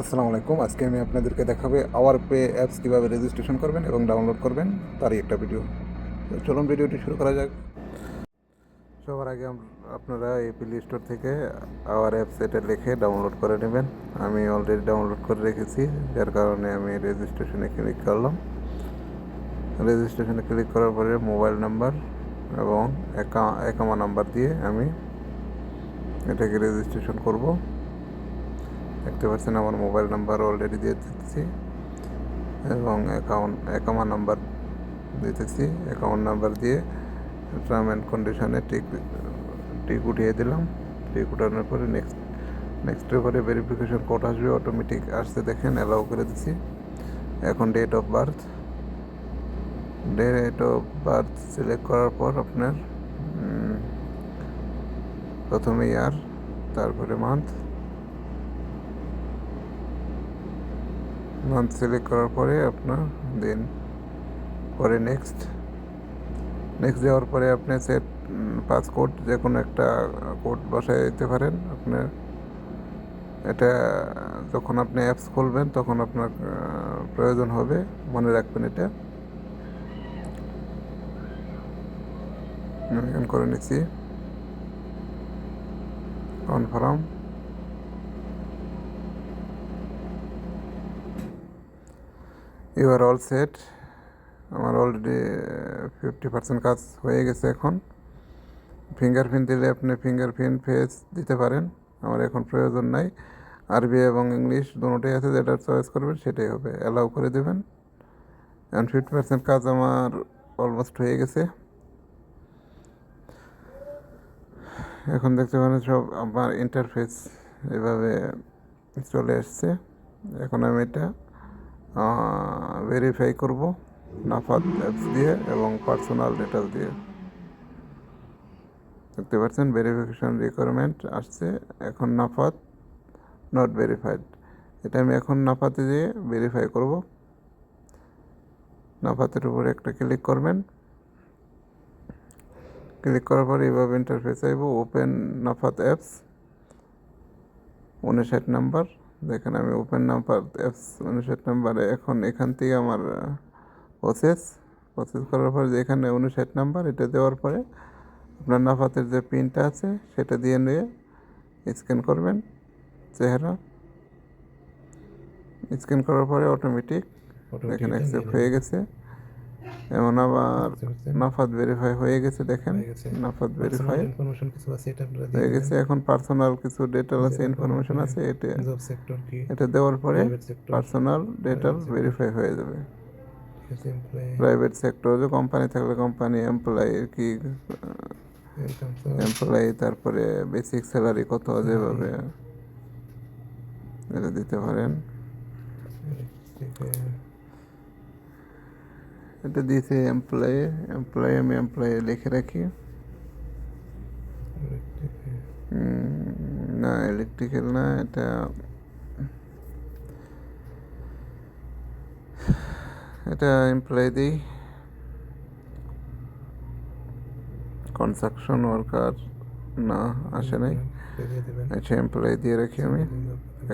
আসসালামু আলাইকুম। আজকে আমি আপনাদেরকে দেখাবে আওয়ার পে অ্যাপস কীভাবে রেজিস্ট্রেশন করবেন এবং ডাউনলোড করবেন, তারই একটা ভিডিও তো চলুন ভিডিওটি শুরু করা যাক। সবার আগে আপনারা এই প্লে স্টোর থেকে আওয়ার অ্যাপস এটা লিখে ডাউনলোড করে নেবেন। আমি অলরেডি ডাউনলোড করে রেখেছি, যার কারণে আমি রেজিস্ট্রেশনে ক্লিক করলাম। রেজিস্ট্রেশনে ক্লিক করার পরে মোবাইল নাম্বার এবং অ্যাকামা নাম্বার দিয়ে আমি এটাকে রেজিস্ট্রেশন করব। দেখতে পাচ্ছেন আমার মোবাইল নাম্বার অলরেডি দিয়ে দিচ্ছি এবং অ্যাকাউন্ট অ্যাকাউন্ট নাম্বার দিতেছি। অ্যাকাউন্ট নাম্বার দিয়ে টার্ম অ্যান্ড কন্ডিশনে টিক টিক উঠিয়ে দিলাম। টিক উঠানোর পরে নেক্সট নেক্সটের পরে ভেরিফিকেশন কোড আসবে অটোমেটিক আসতে দেখেন অ্যালাউ করে দিচ্ছি এখন date of birth date of birth select করার পর আপনার প্রথমে ইয়ার তারপরে মান্থ মান্থ সিলেক্ট করার পরে আপনার দেন পরে নেক্সট নেক্সট যাওয়ার পরে আপনি সেট পাস কোড যে কোনো একটা কোড বসায় দিতে পারেন। আপনার এটা, যখন আপনি অ্যাপস খুলবেন তখন আপনার প্রয়োজন হবে, মনে রাখবেন এটা। করে নিচ্ছি। Confirm you are all set আমার অলরেডি ফিফটি পার্সেন্ট কাজ হয়ে গেছে এখন। ফিঙ্গারপ্রিন্ট দিলে আপনি ফিঙ্গারপ্রিন্ট ফেস দিতে পারেন। আমার এখন প্রয়োজন নাই। আরবি এবং ইংলিশ দুটোই আছে যেটা চয়েস করবেন, সেটাই হবে। অ্যালাউ করে দেবেন। অ্যান্ড ফিফটি পার্সেন্ট কাজ আমার অলমোস্ট হয়ে গেছে। এখন দেখতে পারেন সব আমার ইন্টারফেস এভাবে চলে এসছে। এখন আমি এটা ভেরিফাই করব নাফাত অ্যাপস দিয়ে এবং পার্সোনাল ডিটেল দিয়ে। দেখতে পাচ্ছেন ভেরিফিকেশন রিকোয়ারমেন্ট আসছে, এখন নাফাত নট ভেরিফাইড এটা আমি এখন নাফাতে দিয়ে ভেরিফাই করব। নাফাতের উপরে একটা ক্লিক করবেন। ক্লিক করার পরে এইভাবে ইন্টারফেস আইব ওপেন নাফাত অ্যাপস উনষাট নাম্বার দেখেন আমি ওপেন নাম্বার অ্যাপস উনষাট নাম্বারে এখন এখান থেকে আমার প্রসেস প্রসেস করার পরে যে এখানে উনষাট নাম্বার এটা দেওয়ার পরে আপনার নাফাতের যে পিনটা আছে সেটা দিয়ে নিয়ে স্ক্যান করবেন চেহারা। স্ক্যান করার পরে অটোমেটিক এখানে অ্যাকসেপ্ট হয়ে গেছে। এমন আবার নাফাত ভেরিফাই হয়ে গেছে দেখেন। নাফাত ভেরিফাই ইনফরমেশন কিছু আছে এটা আপনারা হয়ে গেছে এখন পার্সোনাল কিছু ডেটাল আছে ইনফরমেশন আছে এটা জব সেক্টর কি? এটা দেওয়ার পরে পার্সোনাল ডেটাল ভেরিফাই হয়ে যাবে। এমপ্লয়ি প্রাইভেট সেক্টরে কোম্পানি থাকলে কোম্পানি এমপ্লয়ির কি এমপ্লয়ি তারপরে বেসিক স্যালারি কত যেভাবে এটা দিতে পারেন। এটা দিয়েছে এমপ্লয়ি এমপ্লয়ি আমি এমপ্লয়ি লিখে রাখি। না ইলেকট্রিক্যাল না এটা এটা এমপ্লয়ি দিই। কনস্ট্রাকশন ওয়ার্কার না আসে নাই। আচ্ছা এমপ্লয়ি দিয়ে রাখি আমি।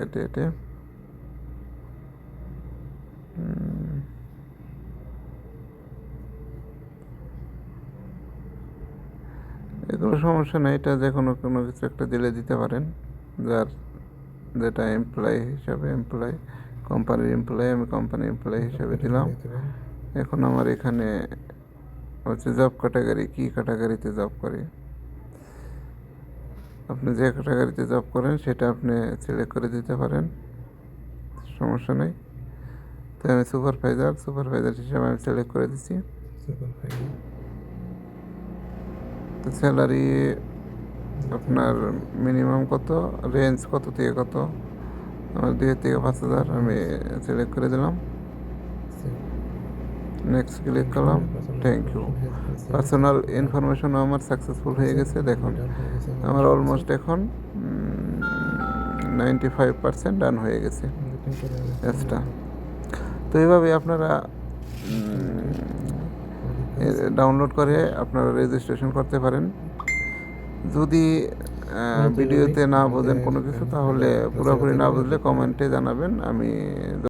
এটা এটা। এগুলো সমস্যা নেই এটা যে কোনো কোনো কিছু একটা দিলে দিতে পারেন। যার যেটা এমপ্লয়ি হিসাবে এমপ্লয়ি কোম্পানির এমপ্লয়ি আমি কোম্পানি এমপ্লয়ি হিসাবে দিলাম। এখন আমার এখানে হচ্ছে জব ক্যাটাগরি কী ক্যাটাগরিতে জব করে? আপনি যে ক্যাটাগরিতে জব করেন সেটা আপনি সিলেক্ট করে দিতে পারেন। সমস্যা নেই। তো আমি সুপারভাইজার সুপারভাইজার হিসাবে আমি সিলেক্ট করে দিচ্ছি তো স্যালারি আপনার মিনিমাম কত? রেঞ্জ কত থেকে কত? আমার দুই হাজার থেকে পাঁচ হাজার আমি সিলেক্ট করে দিলাম। নেক্সট ক্লিক করলাম। থ্যাংক ইউ পার্সোনাল ইনফরমেশন আমার সাকসেসফুল হয়ে গেছে, দেখুন। আমার অলমোস্ট এখন নাইনটি ফাইভ পার্সেন্ট ডান হয়ে গেছে। তো এইভাবে আপনারা ডাউনলোড করে আপনারা রেজিস্ট্রেশন করতে পারেন। যদি ভিডিওতে না বোঝেন কোনো কিছু তাহলে পুরোপুরি না বুঝলে কমেন্টে জানাবেন আমি